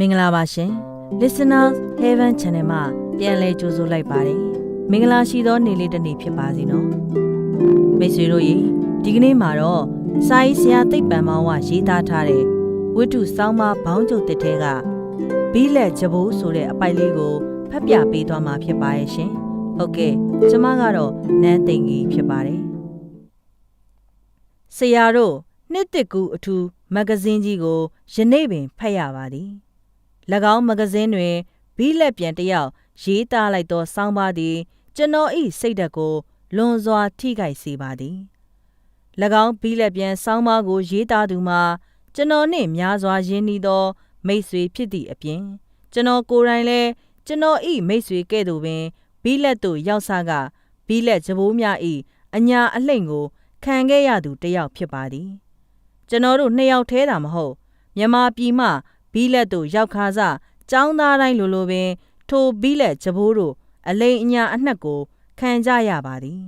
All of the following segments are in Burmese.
မင်္ဂလာပါရှင် Listeners Heaven Channel မှာပြန်လည်ကြိုဆိုလိုက်ပါတယ်မင်္ဂလာရှိသောနေ့လေးတစ်နေ့ဖြစ်ပါစေနော်မိတ်ဆွေတို့ရေဒီကနေ့မှာတော့စာရေးဆရာသိပ္ပံမောင်ဝရေးသားထားတဲ့ဝိတုစောင်းမဘောင်းကျုပ်တစ်ထဲကဘီလက်ဂျဘိုးဆိုတဲ့အပိုက်လေးကိုဖတ်ပြပေးသွားမှာဖြစ်ပါရဲ့ရှင်ဟုတ်ကဲ့ကျမကတော့နန်းသိင်ကြီးဖြစ်ပါတယ်ဆရာတို့နှစ်တစ်ကူအထူးမဂ္ဂဇင်းကြီးကိုယနေ့ပင်ဖတ်ရပါသည်၎ င်းမဂ္ဂဇင်းတွင်ဘီလက်ပြန်တစ်ယောက်ရေးသားလိုက်သောစောင်းပါးသည် ကျွန်တော်၏စိတ်ဓာတ်ကိုလွန်စွာထိခိုက်စေပါသည်၎င်းဘီလက်ပြန်စောင်းပါးကိုရေးသားသူမှာကျွန်တော်နှင့်များစွာရင်းနှီးသော မိတ်ဆွေဖြစ်သည့်အပြင်ကျွန်တော်ကိုယ်တိုင်လည်းကျွန်တော်၏မိတ်ဆွေကဲ့သို့ပင်ဘီလက်သို့ရောက်စားကဘီလက်ကြဘိုးများ၏အညာအလှိမ့်ကို ခံခဲ့ရသူတစ်ယောက်ဖြစ်ပါသည် ကျွန်တော်တို့နှစ်ယောက်တည်းသာမဟုတ်မြန်မာပြည်မှ ဘီလက်တို့ရောက်ခါစចောင်းသားတိုင်းလိုလိုပင် ထိုဘီလက်ကြဘိုးတို့အလိန်အညာအနှက်ကိုခံကြရပါသည်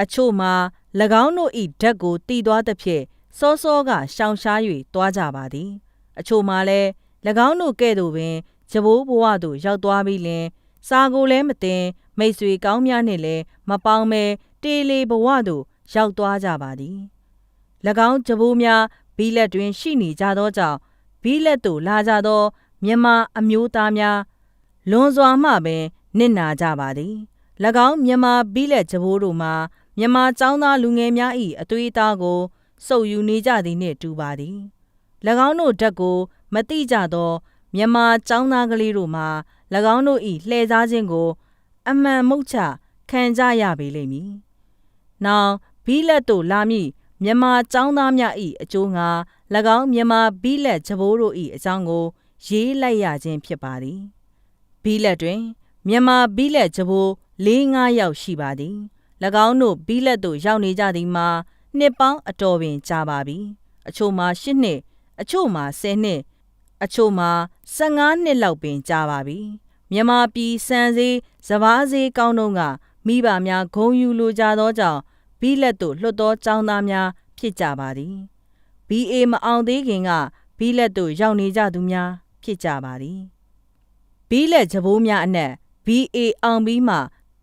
အချို့မှာ၎င်းတို့၏ဓာတ်ကိုတီးသွားသဖြင့်စောစောကရှောင်ရှား၍တွားကြပါသည် အချို့မှာလည်း၎င်းတို့ကဲ့သို့ပင်ကြဘိုးဘဝသို့ရောက်သွားပြီးလင် စာကိုလည်းမတင်မိတ်ဆွေကောင်းများနှင့်လည်းမပေါင်းမဲတေးလေဘဝသို့ရောက်သွားကြပါသည်၎င်းကြဘိုးများဘီလက်တွင်ရှိနေကြသောကြောင့် ဘီလက်သို့လာကြသောမြန်မာအမျိုးသားများလွန်စွာမှပင်နစ်နာကြပါသည်၎င်းမြန်မာဘီလက်ကြဘိုးတို့မှာမြန်မာចောင်းသားလူငယ်များ၏အသွေးအသားကိုစုပ်ယူနေကြသည်နှင့်တူပါသည်၎င်းတို့ဓာတ်ကိုမတိကြသောမြန်မာចောင်းသားကလေးတို့မှာ၎င်းတို့၏လှည့်စားခြင်းကို အမှန်မုတ်ချခံကြရပေလိမ့်မည်။နောင်ဘီလက်တို့လာမည်မြန်မာចောင်းသားများ၏အကျိုးငါ၎ င်းမြန်မာဘီလက်ဂျဘိုးတို့၏အကြောင်းကို ရေးလိုက်ရခြင်းဖြစ်ပါသည်ဘီလက်တွင်မြန်မာဘီလက်ဂျဘိုး၄၅ယောက်ရှိပါသည်၎င်းတို့ဘီလက်သို့ရောက်နေကြသည်မှာနှစ်ပေါင်းအတော်ပင်ကြာပါပြီအချို့မှာ၈နှစ်အချို့မှာ၁၀နှစ်အချို့မှာ15နှစ်လောက်ပင်ကြာပါပြီမြန်မာပြည်စံစည်းစပားစည်းကောင်းတော့ကမိဘများဂုံယူလိုကြသောကြောင့်ဘီလက်သို့လွှတ်သောចောင်းသားများဖြစ်ကြပါသည် BA မအောင်သေးခင်ကဘီလက်သို့ရောက်နေကြသူများဖြစ်ကြပါသည်ဘီလက်ဂျဘိုးများအနက် BA အောင်ပြီးမှ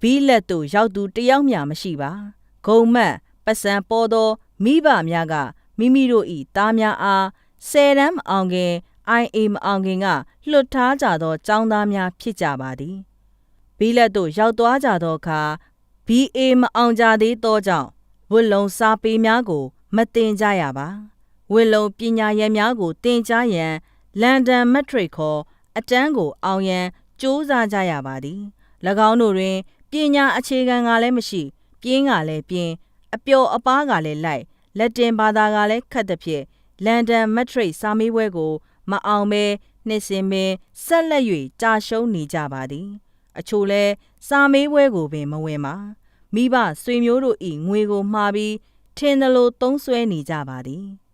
ဘီလက်သို့ရောက်သူတယောက်မျှမရှိပါဂုံမတ်ပစံပေါ်သောမိဘများကမိမိတို့၏သားများအားဆယ်တန်းမအောင်ခင် IA မအောင်ခင်ကလွတ်ထားကြသောចောင်းသားများဖြစ်ကြပါသည်ဘီလက်သို့ရောက်သွားကြသောအခါ BA မအောင်ကြသေးသောကြောင့်ဝတ်လုံစာပေများကို မတင်ကြရပါ ဝတ်လုံပညာရပ်များကိုတင်ကြားရန်လန်ဒန်မက်ထရစ်ခေါ်အတန်းကိုအောင်ရန်စ조사ကြရပါသည်၎င်းတို့တွင်ပညာအခြေခံကလည်းမရှိပြင်းကလည်းပြင်းအပျော်အပါးကလည်းလိုက်လက်တင်ဘာသာကလည်းခတ်သဖြင့်လန်ဒန်မက်ထရစ်စာမေးပွဲကိုမအောင်မဲနှစ်စင်ပင်ဆက်လက်၍ကြာရှုံးနေကြပါသည် အချို့လဲစာမေးပွဲကိုပင်မဝင်ပါမိဘဆွေမျိုးတို့၏ငွေကိုမှားပြီးထင်သလိုသုံးဆွဲနေကြပါသည်၎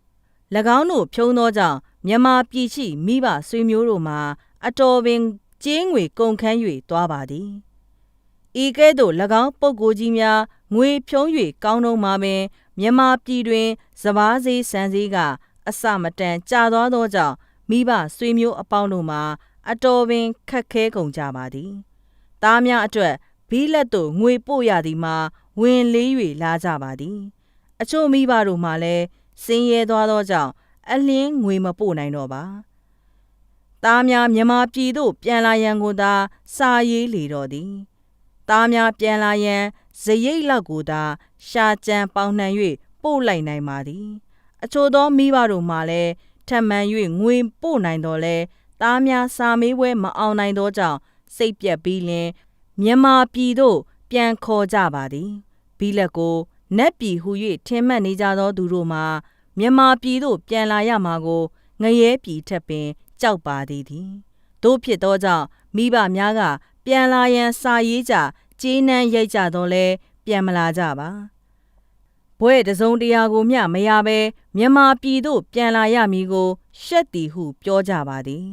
င်းတို့ဖြုံးသောကြောင့်မြန်မာပြည်ရှိမိဘဆွေမျိုးတို့မှာအတော်ပင်ကျေးငွေကုန်ခန်း၍သွားပါသည်ဤကဲ့သို့၎င်းပုဂ္ဂိုလ်ကြီးများငွေဖြုံး၍ကောင်းတော့မှာပင်မြန်မာပြည်တွင်စပားစည်းစံစည်းကအစမတန်ကြာသွားသောကြောင့်မိဘဆွေမျိုးအပေါင်းတို့မှာအတော်ပင်ခက်ခဲကုန်ကြပါသည်။သားများအတွက်ဘီလက်သို့ငွေပို့ရသည်မှာဝင်လေး၍လာကြပါသည်။အချို့မိဘတို့မှလည်း စင်းရဲသွားသောကြောင့်အလင်းငွေမပို့နိုင်တော့ပါ။သားများမြန်မာပြည်သို့ပြန်လာရန်ကိုသာစာရေးလေတော်သည်။သားများပြန်လာရန်ဇရိတ်လောက်ကိုသာရှာကြံပေါင်နှံ၍ပို့လိုက်နိုင်ပါသည်။အချို့သောမိဘတို့မှလည်းထပ်မံ၍ငွေပို့နိုင်တော်လဲသားများစာမေးပွဲမအောင်နိုင်သောကြောင့်စိတ်ပြက်ပြီးလင်မြန်မာပြည်သို့ပြန်ခေါ်ကြပါသည်။ဘီလက်ကို နက်ပြည်ဟု၍ထင်မှတ်နေကြသောသူတို့မှာမြန်မာပြည်သို့ပြန်လာရမှာကိုငရဲပြည်ထက်ပင်ကြောက်ပါသေးသည်တို့ဖြစ်သောကြောင့်မိဘများက ပြန်လာရန်စာရေးကြကြေးနှမ်းရိုက်ကြတော့လဲပြန်မလာကြပါဘွဲ့တစုံတရာကိုမျှမရဘဲမြန်မာပြည်သို့ပြန်လာရမည်ကို ရှက်သည်ဟုပြောကြပါသည်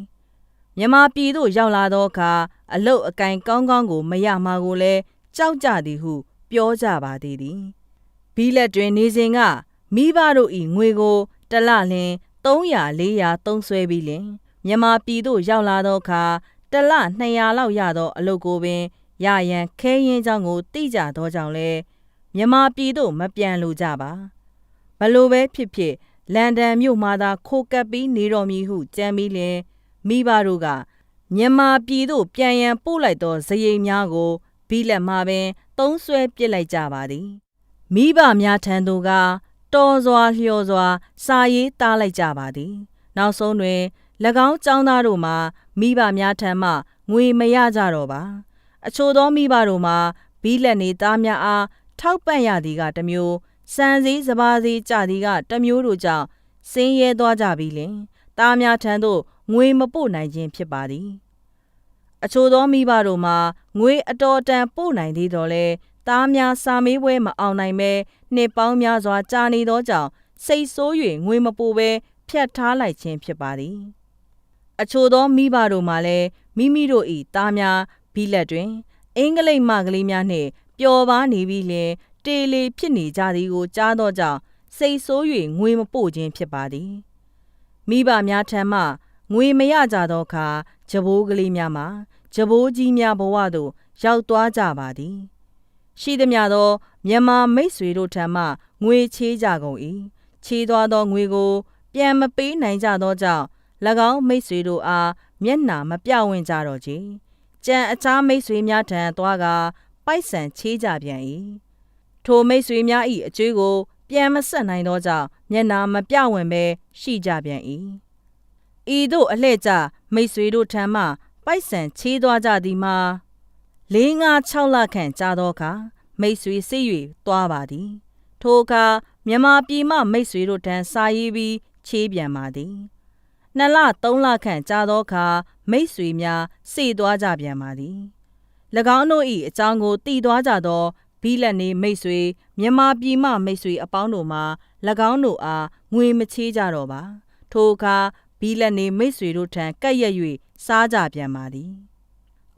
မြန်မာပြည်သို့ရောက်လာသောအခါအလုတ်အကင်ကောင်းကောင်းကိုမရမှာကိုလည်းကြောက်ကြသည်ဟု ပြောကြပါသေးသည် ဘီလက်တွင်နေစဉ်ကမိဘတို့၏ငွေကိုတလလင်300 400သုံးဆွဲပြီးလင်မြန်မာပြည်သို့ရောက်လာသောအခါတစ်လ200လောက်ရသောအလုပ်ကိုပင်ရရန်ခဲရင်ကြောင်းကိုသိကြသောကြောင့်လဲမြန်မာပြည်သို့မပြန်လိုကြပါဘလို့ပဲဖြစ်ဖြစ်လန်ဒန်မြို့မှာသာခိုကပ်ပြီးနေတော်မူဟုကြံပြီးလင်မိဘတို့ကမြန်မာပြည်သို့ပြန်ရန်ပို့လိုက်သောဇယိမ်များကိုဘီလက်မှာပင်သုံးဆွဲပစ်လိုက်ကြပါသည် မိဘများထံသို့ကတော်စွာလျော်စွာ စာရေးတားလိုက်ကြပါသည် နောက်ဆုံးတွင်၎င်းចောင်းသားတို့မှာမိဘများထံမှငွေမရကြတော့ပါ အချို့သောမိဘတို့မှာဘီလက်နေသားများအားထောက်ပံ့ရသည်ကတစ်မျိုးစံစည်းစပါးစည်းကြသည်ကတစ်မျိုးတို့ကြောင့်ဆင်းရဲသွားကြပြီလင်သားများထံသို့ငွေမပို့နိုင်ခြင်းဖြစ်ပါသည် အချို့သောမိဘတို့မှာငွေအတော်တန်ပို့နိုင်သေးတော်လဲ သားများစာမေးပွဲမအောင်နိုင်ပဲနှစ်ပေါင်းများစွာကြာနေသောကြောင့်စိတ်ဆိုး၍ငွေမပို့ပဲဖြတ်ထားလိုက်ခြင်းဖြစ်ပါသည်အချို့သောမိဘတို့မှာလည်းမိမိတို့၏သားများဘီလက်တွင် အင်္ဂလိပ်မကလေးများနှင့်ပျော်ပါနေပြီးလျှင်တေလီဖြစ်နေကြသည်ကိုကြားသောကြောင့်စိတ်ဆိုး၍ငွေမပို့ခြင်းဖြစ်ပါသည်မိဘများထံမှငွေမရကြသောအခါဂျဘိုးကလေးများမှာဂျဘိုးကြီးများဘဝသို့ရောက်သွားကြပါသည် ရှိသည်များသောမြန်မာမိတ်ဆွေတို့ထံမှငွေချေးကြကုန်၏ချေးသွားသောငွေကို ပြန်မပေးနိုင်ကြသောကြောင့်၎င်းမိတ်ဆွေတို့အားမျက်နှာမပြဝင့်ကြတော့ကြကြံအခြားမိတ်ဆွေများထံသွားကပိုက်ဆံချေးကြပြန်၏ထိုမိတ်ဆွေများ၏အကျွေးကို ပြန်မဆက်နိုင်သောကြောင့်မျက်နှာမပြဝင့်ပဲရှိကြပြန်၏ဤသို့အလှဲ့ကျမိတ်ဆွေတို့ထံမှပိုက်ဆံချေးသွားကြသည်မှာ ၄၅6လခန့်ကြာသောအခါမိတ်ဆွေစိတ်၍သွားပါသည် ထိုအခါမြမပြည်မှမိတ်ဆွေတို့ထံစာရေးပြီးချေးပြန်ပါသည်နှစ်လသုံးလခန့်ကြာသောအခါမိတ်ဆွေများစေသွားကြပြန်ပါသည်၎င်းတို့၏အကြောင်းကိုတည်သွားကြသောဘီလက်နေမိတ်ဆွေမြန်မာပြည်မှမိတ်ဆွေအပေါင်းတို့မှာ၎င်းတို့အားငွေမချေးကြတော့ပါ ထိုအခါဘီလက်နေမိတ်ဆွေတို့ထံကပ်ရက်၍စားကြပြန်ပါသည်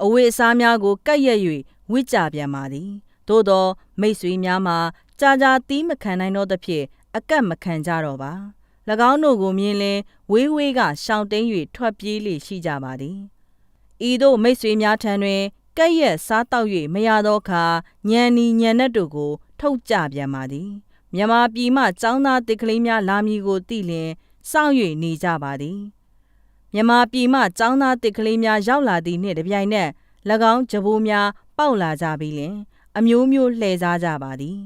အဝိအစားများကိုကပ်ရက်၍ဝစ်ကြပြန်ပါသည်သို့သောမိတ်ဆွေများမှာကြာကြာသီးမခံနိုင်တော့သဖြင့်အကန့်မခံကြတော့ပါ၎င်းတို့ကိုမြင်လင်ဝေးဝေးကရှောင်တိန်၍ထွက်ပြေးလေရှိကြပါသည်ဤသို့မိတ်ဆွေများထံတွင်ကဲ့ရဲ့စားတောက်၍မရသောအခါညံနီညံနက်တို့ကို ထုတ်ကြပြန်ပါသည်မြမပြည်မှចောင်းသားတစ်ကလေးများလာမည်ကိုသိလျင်စောင့်၍နေကြပါသည် မြမပြည်မှចောင်းသားတစ်ကလေးများရောက်လာသည်နှင့်တပြိုင်နက်၎င်းကြဘိုးများပေါက်လာကြပြီလျင်အမျိုးမျိုးလှည့်စားကြပါသည်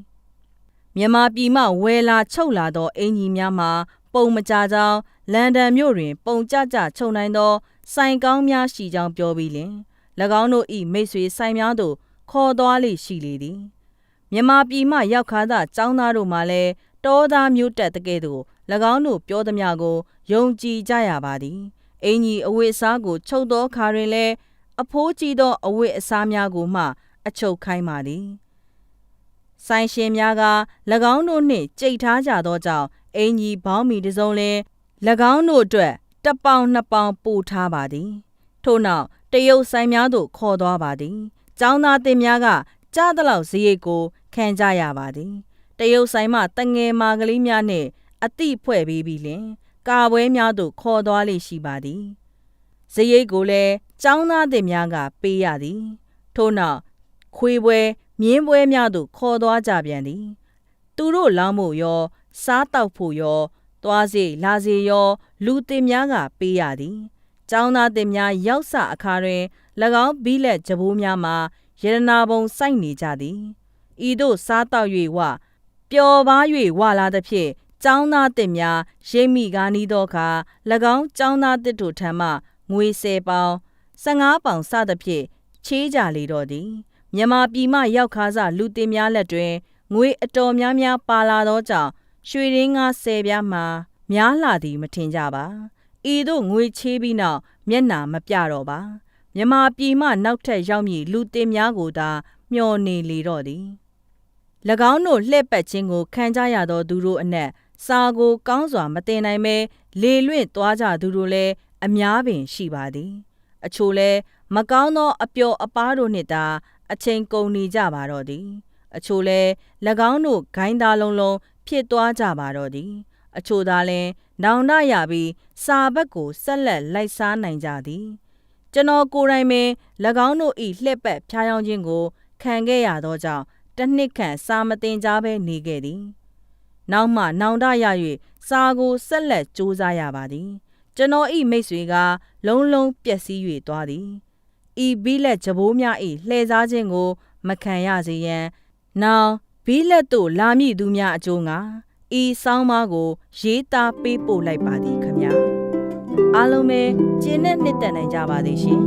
မြမပြည်မှဝယ်လာချုပ်လာသောအင်ကြီးများမှာပုံမကြကြောင်းလန်ဒန်မြို့တွင် ပုံကြကြချုပ်နိုင်သောဆိုင်ကောင်းများရှိကြောင်းပြောပြီးလင်၎င်းတို့၏မိတ်ဆွေဆိုင်များသို့ခေါ်သွားလေရှိလေသည်မြမပြည်မှရောက်ခါသာចောင်းသားတို့မှလည်းတောသားမျိုးတက်တဲ့ကဲ့သို့၎င်းတို့ပြောသမျှကိုယုံကြည်ကြရပါသည် အင်ကြီးအဝိအစားကို ချုပ်သောခါတွင်လည်းအဖိုးကြီးသောအဝိအစားများကိုမှ အချုပ်ခိုင်းပါသည်ဆိုင်ရှင်များက၎င်းတို့နှင့်ကြိတ်ထားကြသောကြောင့်အင်ကြီးဘောင်းမီတစ်စုံလင်၎င်းတို့အတွက်တစ်ပေါင်နှစ်ပေါင်ပို့ထားပါသည် ထို့နောက်တရုတ်ဆိုင်များသို့ခေါ်သွားပါသည်ចောင်းသားတင်များကကြားသလောက်ဇရိတ်ကိုခံကြရပါသည် တရုတ်ဆိုင်မှတငယ်မာကလေးများနှင့်အတိဖွဲ့ပေးပြီးလင် ကာပွဲများသို့ခေါ်သွားလေရှိပါသည်ဇရိတ်ကိုလည်းចောင်းသားတင်များကပေးရသည်ထို့နောက်ခွေးပွဲမြင်းပွဲများသို့ခေါ်သွားကြပြန်သည် သူတို့လောင်းဖို့ရောစားတောက်ဖို့ရောသွားစေလာစေရော လူတင်များကပေးရသည်။ကျောင်းသားတင်များရောက်စအခါတွင်၎င်းဘီလက်ကြဘိုးများမှာယရနာပုံစိုက်နေကြသည်။ဤသို့စားတောက်၍ဝပျော်ပါ၍ဝလာသဖြင့် ကျောင်းသားတင်များရိပ်မိကားနီးသောအခါ၎င်းကျောင်းသားတစ်တို့ထံမှငွေ၁၀ပေါင်15ပေါင်စသဖြင့်ချေးကြလေတော့သည်မြန်မာပြည်မှရောက်ခါစလူတင်များလက်တွင်ငွေအတော်များများပါလာသောကြောင့်ရွှေရင်းကားဆယ်ပြားမှာများလာသည်မထင်ကြပါဤသို့ငွေချေးပြီးနောက်မျက်နာမပြတော့ပါမြမပြည်မှနောက်ထပ်ရောက်မည်လူတင်များကိုသာမျှော်နေလေတော့သည်၎င်းတို့လှည့်ပတ်ခြင်းကိုခံကြရသောသူတို့အနက် စာကိုကောင်းစွာမတင်နိုင်ပဲလေလွင့်သွားကြသူတို့လည်းအများပင်ရှိပါသည် အချို့လဲမကောင်းသောအပျော်အပါးတို့နှင့်သာအချိန်ကုန်နေကြပါတော့သည် အချို့လဲ၎င်းတို့ဂိုင်းသားလုံးလုံးဖြစ်သွားကြပါတော့သည် အချို့သာလျှင်နောင်တရပြီးစာဘက်ကိုဆက်လက်လိုက်စားနိုင်ကြသည် ကျွန်တော်ကိုယ်တိုင်ပင်၎င်းတို့၏လှည့်ပတ်ဖျားယောင်းခြင်းကိုခံခဲ့ရသောကြောင့်တစ်နှစ်ခန့်စာမတင်ကြားဘဲနေခဲ့သည် နောက်မှနောင်တရ၍စာကိုဆက်လက်စူးစမ်းရပါသည်ကျွန်တော်၏မိတ်ဆွေက လုံးလုံးပျက်စီး၍သွားသည်ဤဘီလက်ကြဘိုးများ၏လှည့်စားခြင်းကို မခံရစေရန်နောင်ဘီလက်သို့လာမည့်သူများအကျိုးငါဤဆောင်းပါးကို ရေးသားပေးပို့လိုက်ပါသည်ခမညာအားလုံးပဲကျင်းနဲ့နှစ်သက်နိုင်ကြပါသေးရှင်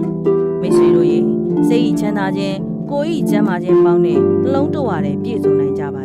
မိတ်ဆွေတို့ရေစိတ်ဤချမ်းသာခြင်းကိုယ်ဤချမ်းသာခြင်းပေါင်းနဲ့နှလုံးတော်ရတဲ့ပြည့်စုံနိုင်ကြပါ